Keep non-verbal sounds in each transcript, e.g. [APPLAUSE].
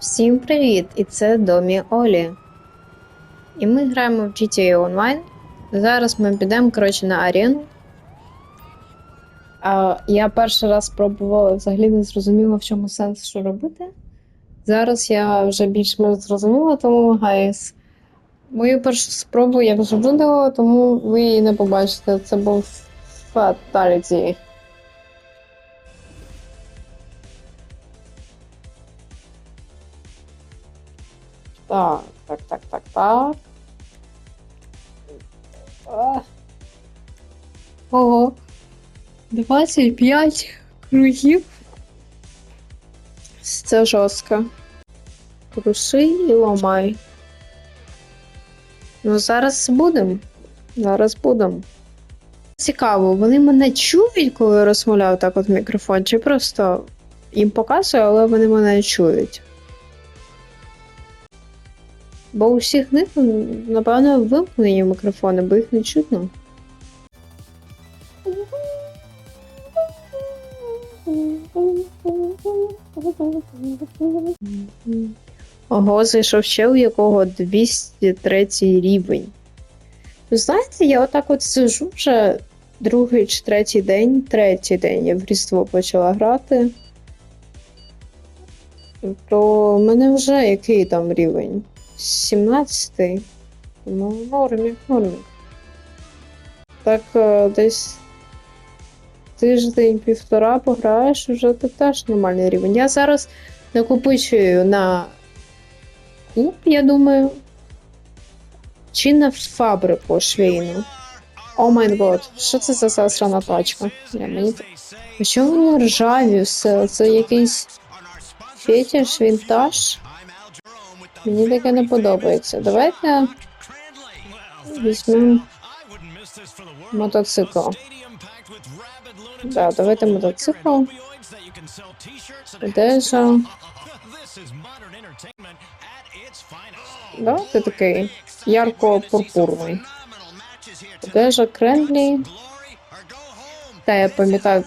Всім привіт! І це Домі Олі. І ми граємо в GTA Online. Зараз ми підемо, коротше, на арену. А, я перший раз спробувала, взагалі не зрозуміла, в чому сенс, що робити. Зараз я вже більш-менш зрозуміла, тому, гайс, мою першу спробу я вже видала, тому ви її не побачите. Це був фаталіті. Так, так, так, так, так. Ого. 25 кругів. Це жорстко. Круши і ламай. Ну, зараз будемо. Зараз будемо. Цікаво, вони мене чують, коли я розмовляю так от в мікрофон, чи просто їм показую, але вони мене чують. Бо у всіх них, напевно, вимкнені мікрофони, бо їх не чутно. Ого, зайшов ще у якого 203 рівень. Знаєте, я отак от сижу вже другий чи третій день, третій день я в Різдво почала грати. То в мене вже який там рівень? 17-й. Ну, в нормі, в нормі. Так е, десь тиждень-півтора пограєш, вже ти теж нормальний рівень. Я зараз накопичую на клуб, я думаю. Чи на фабрику швейну. О май год, що це за засрана тачка? Я, мені... А чому вони ржаві все? Це якийсь фетиш, вінтаж? Мені таке не подобається. Давайте візьмемо мотоцикл. Да, давайте мотоцикл. Одежа. Да, ти такий ярко-пурпурний. Одежа Крендлі. Та я пам'ятаю,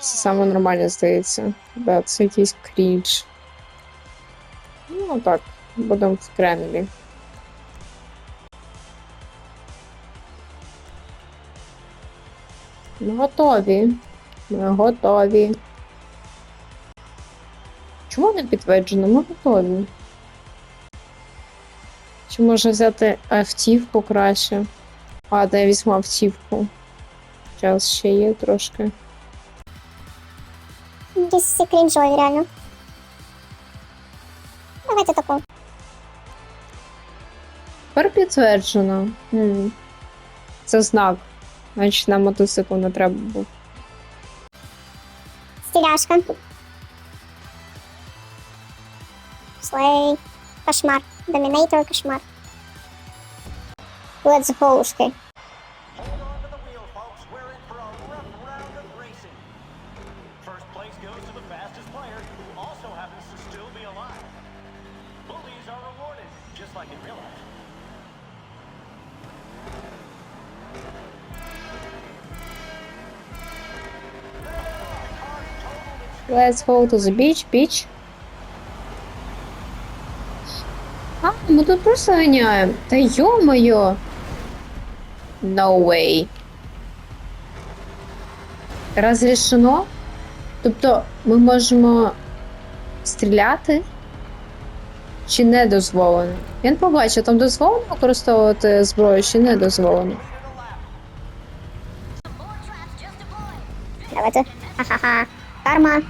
це саме нормально здається. Да, це якийсь крінж. Ну так, будемо в Крендлі. Ми готові. Ми готові. Чому не підтверджено? Ми готові. Чи може взяти автівку краще? А, де я візьму автівку. Час ще є трошки. Якісь всі крінжові, реально. Давайте таку. Підтверджено. Хм. Це знак. Значить, на мотоцикл не треба був. Стиляшка. Слей. Кошмар. Домінейтор кошмар. Let's go, Let's go to the beach, beach. А, ми тут просто ганяємо. Та йо-моє. No way. Розрішено? Тобто ми можемо стріляти? Чи не дозволено? Я не побачив, там дозволено використовувати зброю, чи не дозволено. Давайте. Ха-ха-ха. Карма.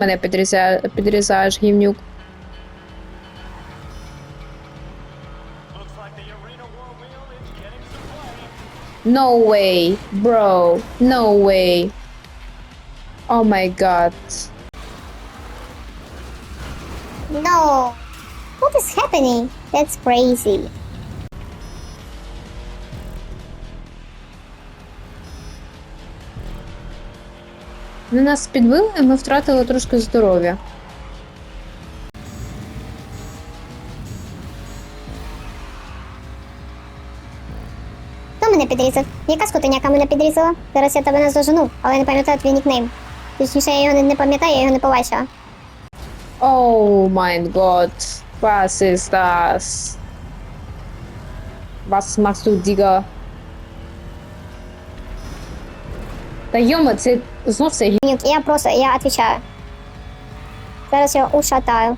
Мене підрізає, підрізаєш гівнюк. Looks like the arena war wheel is getting some play. No way, bro. No way. Oh my god. No. What is happening? That's crazy. Вони нас підбили, і ми втратили трошки здоров'я. Хто мене підрізав? Яка скотиняка мене підрізала? Зараз я тебе наздожену, але я не пам'ятаю твій нікнейм. Точніше, я його не, не пам'ятаю, я його не побачила. Oh mein Gott. Was ist das? Was machst du, Digga? Та йома, це знов це гі- Нюк, я просто, я отвечаю. Зараз я ушатаю.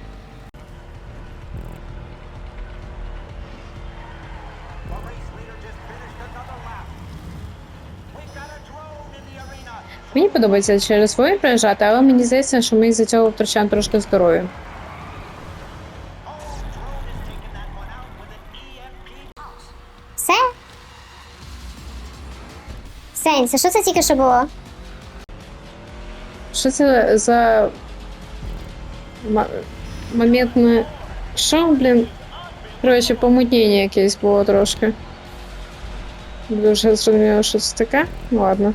Мені подобається через свої приїжджати, але мені здається, що ми із-за цього втрачаємо трошки здоров'я. Сенсі, що це тільки що було? Що це за м- моментне. Що, блін? Коротше, помутнення якесь було трошки. Дуже зрозуміло, що це таке. Ну, Ладно.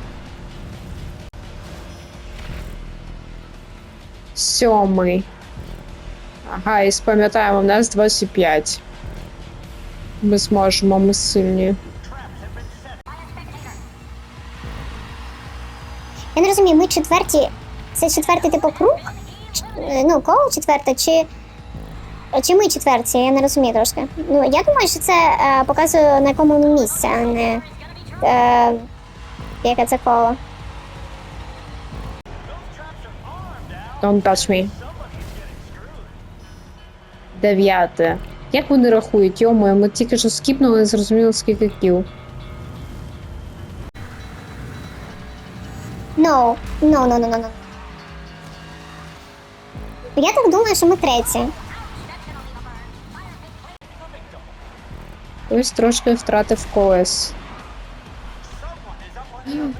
Сьомий. Ага, і пам'ятаємо, в нас 25. Ми зможемо, ми сильні. Я ми четверті. Це четвертий типу круг? Е, Ну, коло четверте, чи. Чи ми четверті, я не розумію трошки. Ну, я думаю, що це е, показує на якому місці, а не е, яке це коло. Don't touch me. Дев'яте. Як вони рахують? Йомою, ми тільки що скіпнули, не зрозуміли, скільки кіл. No, no, no, no, no, no. Я так думаю, що ми треті. Ось трошки втратив колес.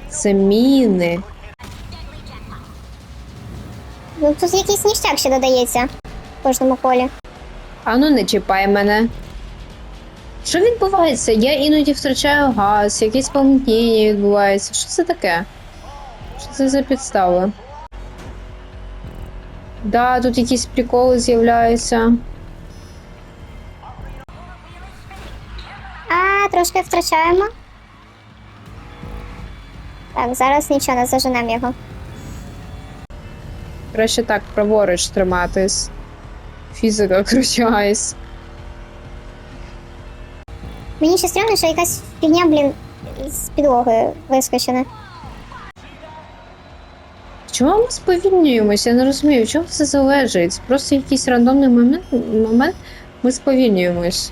Це міни. Ну, тут якийсь ніштяк ще додається в кожному колі. Ану, не чіпай мене. Що відбувається? Я іноді втрачаю газ, якісь помутнення відбуваються. Що це таке? Що це за підстави? Да, тут якісь приколи з'являються. А, трошки втрачаємо. Так, зараз нічого не заженемо його. Краще так праворуч триматись. Фізика кручайсь. Мені ще стрімно, що якась фігня, блін, з підлоги вискочена. Чому ми сповільнюємося? Я не розумію, чому це залежить? Просто якийсь рандомний момент, момент ми сповільнюємось.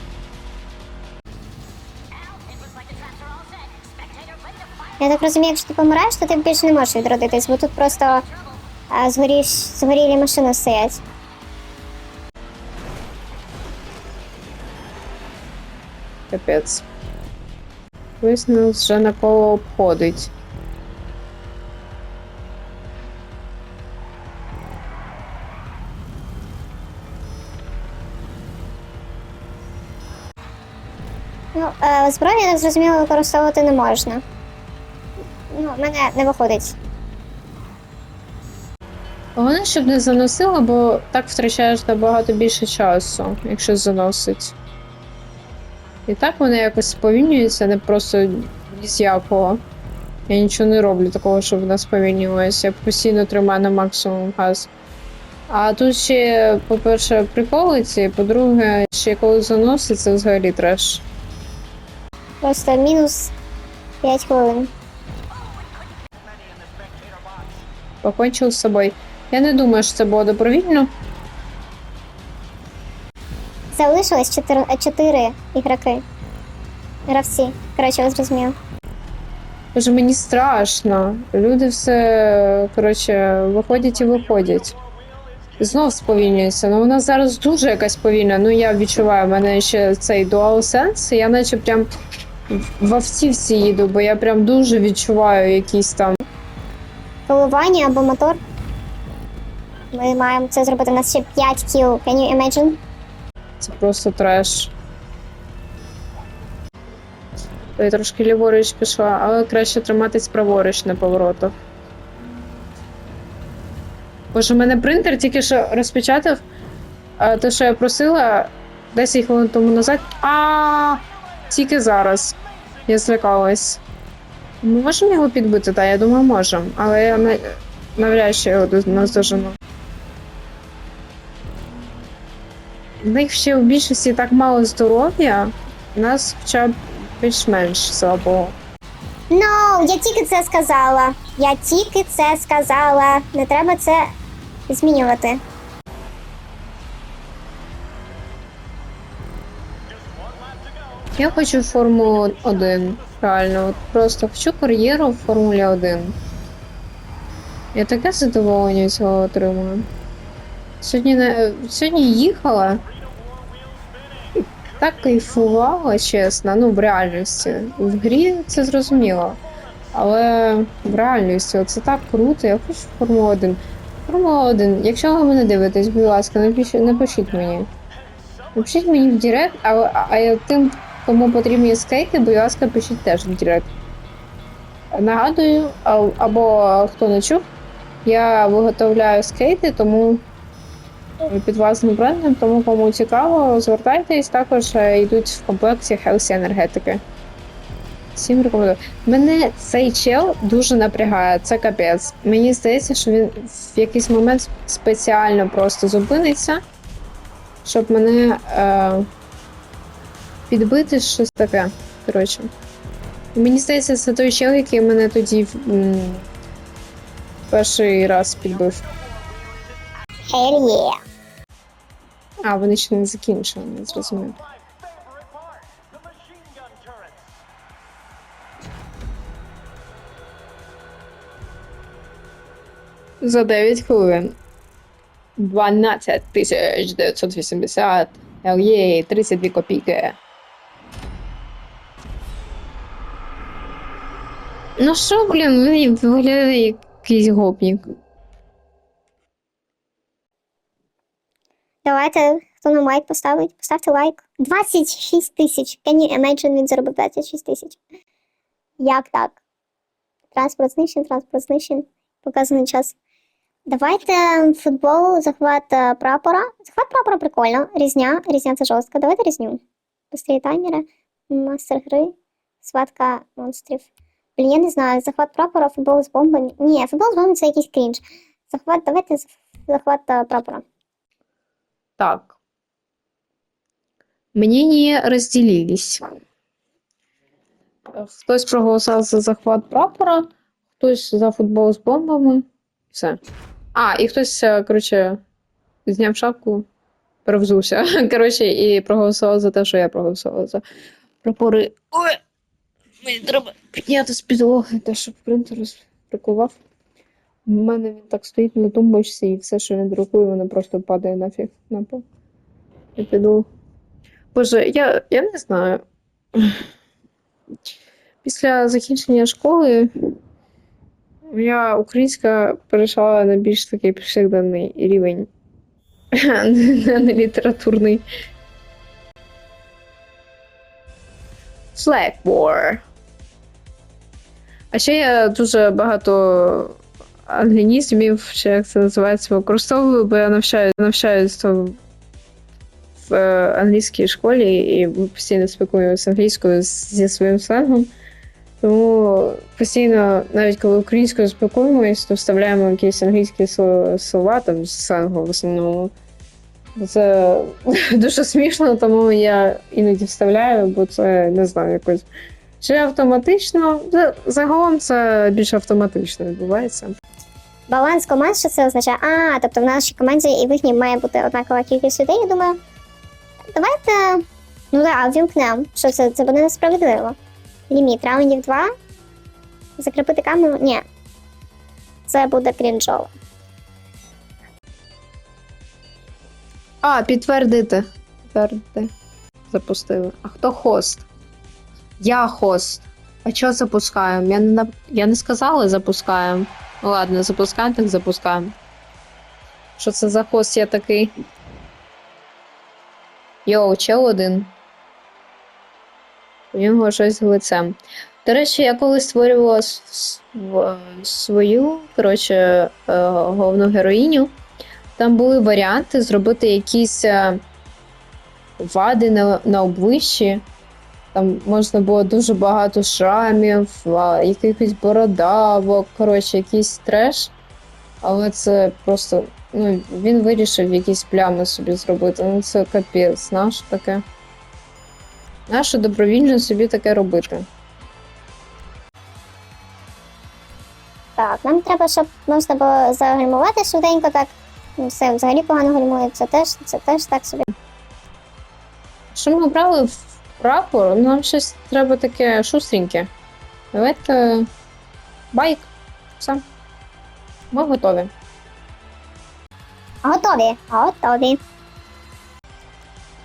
Я так розумію, якщо ти помираєш, то ти більше не можеш відродитись, бо тут просто а, згоріш, згорілі машини стоять. Капець. Нас вже на коло обходить. Ну, е, зброю, я так зрозуміло, використовувати не можна. Ну, мене не виходить. Головне, щоб не заносило, бо так втрачаєш набагато більше часу, якщо заносить. І так вони якось сповільнюються, не просто ні з якого. Я нічого не роблю такого, щоб вона сповільнювалася. Я постійно тримаю на максимум газ. А тут ще, по-перше, приколи ці, по-друге, ще коли заносить, це взагалі треш. Просто мінус 5 хвилин. Покончив з собою. Я не думаю, що це було добровільно. Залишилось 4, 4 ігроки. Гравці. Коротше, ви зрозуміли. Боже, мені страшно. Люди все коротше виходять і виходять. Знов сповільнюється. Ну вона зараз дуже якась повільна. Ну я відчуваю, в мене ще цей DualSense, я наче прям в автівці їду, бо я прям дуже відчуваю якісь там. Коливання або мотор. Ми маємо це зробити. У нас ще 5 кіл. Can you imagine? Це просто треш. Я трошки ліворуч пішла, але краще триматись праворуч на поворотах. Боже, у мене принтер тільки що розпечатав те, що я просила 10 хвилин тому назад. А тільки зараз. Я злякалась. Ми можемо його підбити? Так, я думаю, можемо. Але я на- навряд чи його до- наздожену. в них ще в більшості так мало здоров'я, у нас хоча б більш-менш слабо. Ну, я тільки це сказала. Я тільки це сказала. Не треба це змінювати. Я хочу Формулу 1. Реально, от просто хочу кар'єру в Формулі 1. Я таке задоволення цього отримую. Сьогодні, не... Сьогодні їхала. Так кайфувала, чесно. Ну, в реальності. В грі це зрозуміло. Але в реальності це так круто, я хочу Формулу 1. Формула 1. Якщо ви мене дивитесь, будь ласка, напишіть, напишіть мені. Напишіть мені в Директ, а, а, а тим, кому потрібні скейти, будь ласка, пишіть теж в Директ. Нагадую, або хто не чув, я виготовляю скейти, тому під власним брендом, тому кому цікаво, звертайтесь, також е, йдуть в комплекті Healthy енергетики. Всім рекомендую. Мене цей чел дуже напрягає, це капець. Мені здається, що він в якийсь момент спеціально просто зупиниться, щоб мене е, підбити щось таке. Коротше. Мені здається, це той чел, який мене тоді м, перший раз підбив. Hell yeah. А, вони ще не закінчили, не зрозумів. За 9 хвилин. 12 тисяч 980. Єй, 32 копійки. Ну що, блін, він виглядає як якийсь гопнік. Давайте, хто нам лайк поставить, поставте лайк. 26 тисяч. Can you imagine, він заробив 26 тисяч. Як так? Транспорт знищен, транспорт знищен. Показаний час. Давайте футбол, захват е, прапора. Захват прапора прикольно. Різня, різня це жорстко. Давайте різню. Быстрее таймери, мастер гри, схватка монстрів. Блін, я не знаю, захват прапора, футбол з бомбами. Ні, футбол з бомбами це якийсь крінж. Захват, давайте захват е, прапора. Так. Мнения разделились. Хтось проголосував за захват прапора, хтось за футбол з бомбами. Все. А, і хтось, е, коротше, зняв шапку, перевзувся. [LAUGHS] Коротше, і проголосував за те, що я проголосувала за прапори. Ой! Мені треба підняти з підлоги, те, щоб принтер розприкував. У мене він так стоїть на тумбочці, і все, що він друкує, воно просто падає нафіг на пол. Я піду. Боже, я, я не знаю. Після закінчення школи я українська перейшла на більш такий повсякденний рівень, [LAUGHS] не літературний. War. А ще я дуже багато англінізмів, чи як це називається, використовую, бо я навчаю, навчаюся в, е, англійській школі і постійно спілкуємося англійською зі своїм сленгом. Тому постійно, навіть коли українською спілкуємось, то вставляємо якісь англійські слова там з сленгу в основному. Це [LAUGHS] дуже смішно, тому я іноді вставляю, бо це не знаю, якось. Чи автоматично? Загалом це більш автоматично відбувається. Баланс команд, що це означає? А, тобто в нашій команді і в їхній має бути однакова кількість людей, я думаю. Давайте. Ну да, вімкнемо. Що це? Це буде несправедливо. Ліміт раундів 2. Закріпити камеру? Ні. Це буде крінжово. А, підтвердити. Підтвердити. Запустили. А хто хост? Я хост. А чого запускаємо? Я не, нап- я не сказала запускаємо. Ну ладно, запускаємо, так запускаємо. Що це за хост я такий? Йоу, чел один. У нього щось з лицем. До речі, я коли створювала свою, коротше, е, головну героїню, там були варіанти зробити якісь е, вади на, на обличчі. Там можна було дуже багато шрамів, якихось бородавок, коротше, якийсь треш. Але це просто ну, він вирішив якісь плями собі зробити. Ну це капець, наш таке. Наше добровільно собі таке робити. Так, нам треба, щоб можна було загальмувати швиденько так. Ну, Все взагалі погано гальмує. Це теж, це теж так собі. Що ми брали в прапор, нам щось треба таке шустреньке. Давайте байк. Все. Ми готові. Готові, готові.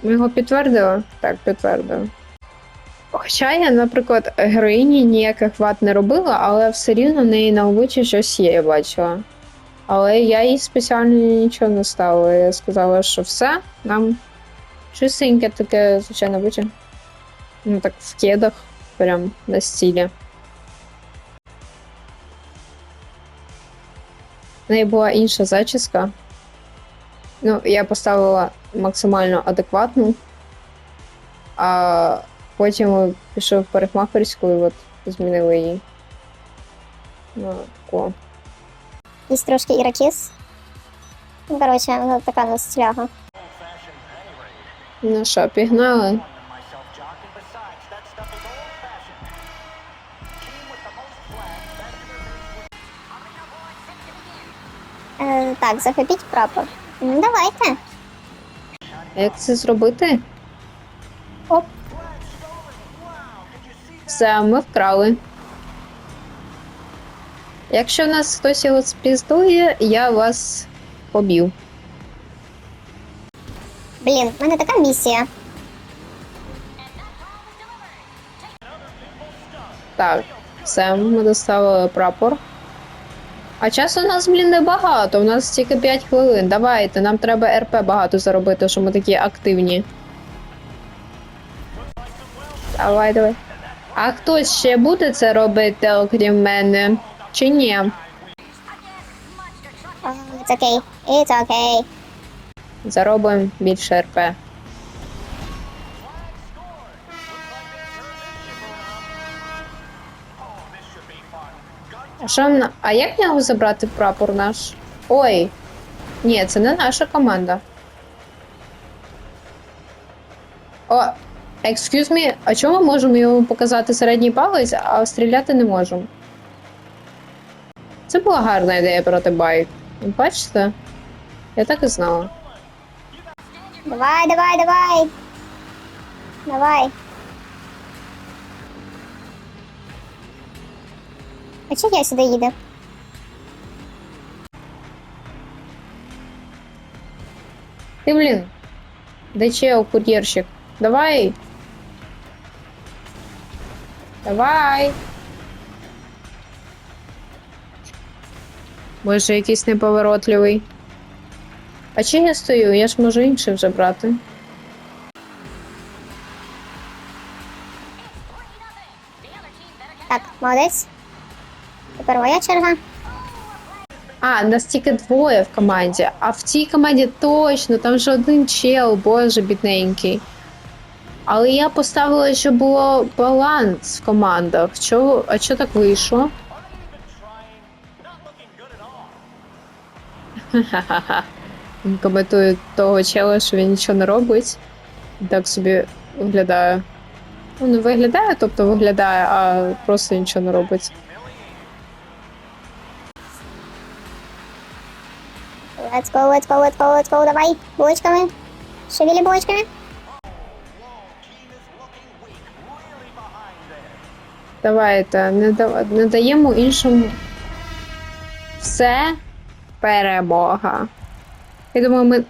Ми його підтвердили? Так, підтвердили. Хоча я, наприклад, героїні ніяких вад не робила, але все рівно в неї на обличчі щось є, я бачила. Але я їй спеціально нічого не ставила. Я сказала, що все, нам чистеньке таке, звичайно, обличчя. Ну так в кедах, прям на стілі. В неї була інша зачіска. Ну, я поставила максимально адекватну, а потім пішов в парикмахерську і от змінили її. Ну, тако. І трошки ірокіз. Ну, коротше, вона така у нас стиляга. Ну що, пігнали? Так, захопіть прапор. Ну, давайте. Як це зробити? Оп. Все, ми вкрали. Якщо нас хтось його спіздує, я вас поб'ю. Блін, в мене така місія. Так, все, ми доставили прапор. А часу у нас, блін, небагато. У нас тільки 5 хвилин. Давайте, нам треба РП багато заробити, що ми такі активні. Давай, давай. А хтось ще буде це робити, окрім мене? Чи ні? It's okay. It's okay. Заробимо більше РП. Нам- А як його забрати прапор наш? Ой. Ні, це не наша команда. О, excuse me, а чому ми можемо йому показати середній палець, а стріляти не можемо? Це була гарна ідея проти байк. Бачите? Я так і знала. Давай, давай, давай. Давай. А чи я сюди їду? Ти, блін. Де чел, кур'єрщик? Давай. Давай. Боже, якийсь неповоротливий. А чи я стою? Я ж можу інший вже брати. Так, молодець. Тепер черга. А, нас тільки двоє в команді, а в цій команді точно, там же один чел, боже, бідненький. Але я поставила, що було баланс в командах. Чого, а що так вийшло? Ха-ха-ха. [LAUGHS] Він коментує того чела, що він нічого не робить. Так собі виглядає. Ну, не виглядає, тобто виглядає, а просто нічого не робить. Let's go, let's go, let's go, let's go. Давай, булочками. Шевелі булочками. Давайте, не, да- не даємо іншому. Все перемога. Я думаю, ми.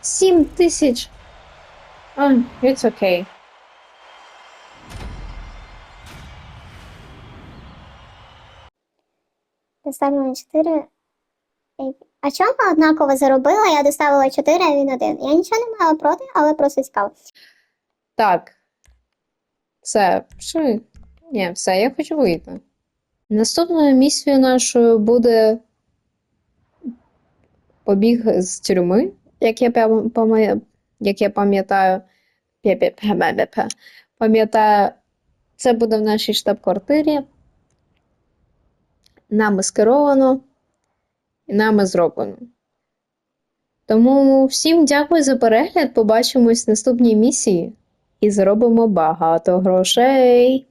7 тисяч. А, it's okay. Доставила на 4. А чому однаково заробила? Я доставила 4, а він один. Я нічого не мала проти, але просто цікаво. Так. Все. Що? Ні, все, я хочу вийти. Наступною місією нашою буде побіг з тюрми, як я пам- як я пам'ятаю. Пам'ятаю, це буде в нашій штаб-квартирі. Нами скеровано і нами зроблено. Тому всім дякую за перегляд. Побачимось в наступній місії і зробимо багато грошей.